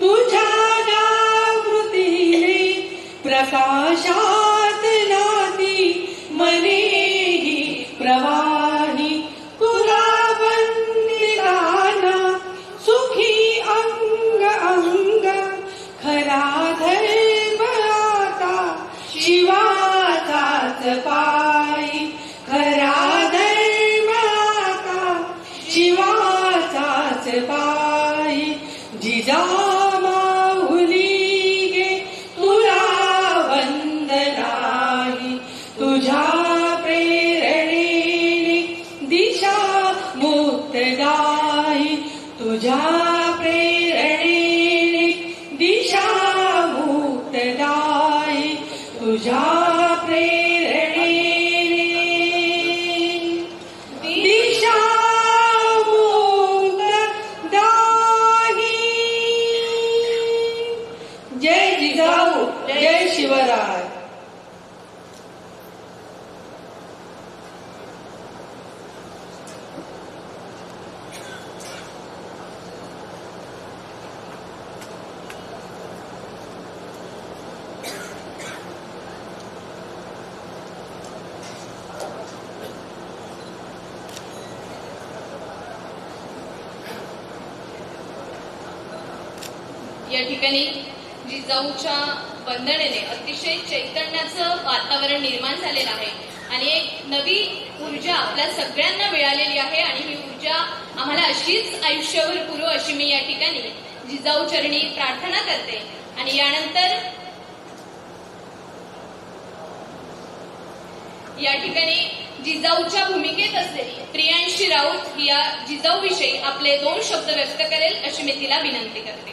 तुझ्या जागृतीने प्रकाशात नाती मनेही प्रवाही तुला वंदिताना सुखी अंग अंग खरा धर्म आता शिवाचाच पायी खरा धर्म आता शिवाचाच पायी जिजा मुक्तदायी तुझ्या प्रेरणेने दिशा मुक्तदायी तुझ्या प्रेरणेने दिशा मुक्तदायी जय जिजाऊ जय शिवराय या ठिकाणी जिजाऊच्या वंदनेने अतिशय चैतन्याचं वातावरण निर्माण झालेलं आहे. आणि एक नवी ऊर्जा आपल्या सगळ्यांना मिळालेली आहे आणि ही ऊर्जा आम्हाला अशीच आयुष्यभर पुरो अशी मी या ठिकाणी जिजाऊ चरणी प्रार्थना करते. आणि यानंतर या ठिकाणी जिजाऊच्या भूमिकेत असलेली प्रियांशी राऊत या जिजाऊ विषयी आपले दोन शब्द व्यक्त करेल अशी मी तिला विनंती करते.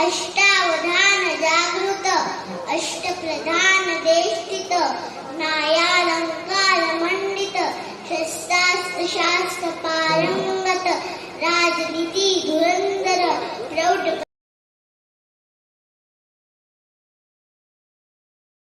अष्टावधान जागृत अष्टप्रधान देष्टित नायालंकार मंडित शस्त्रास्त्र शास्त्र पारंगत राजनीती धुरंधर प्रौढ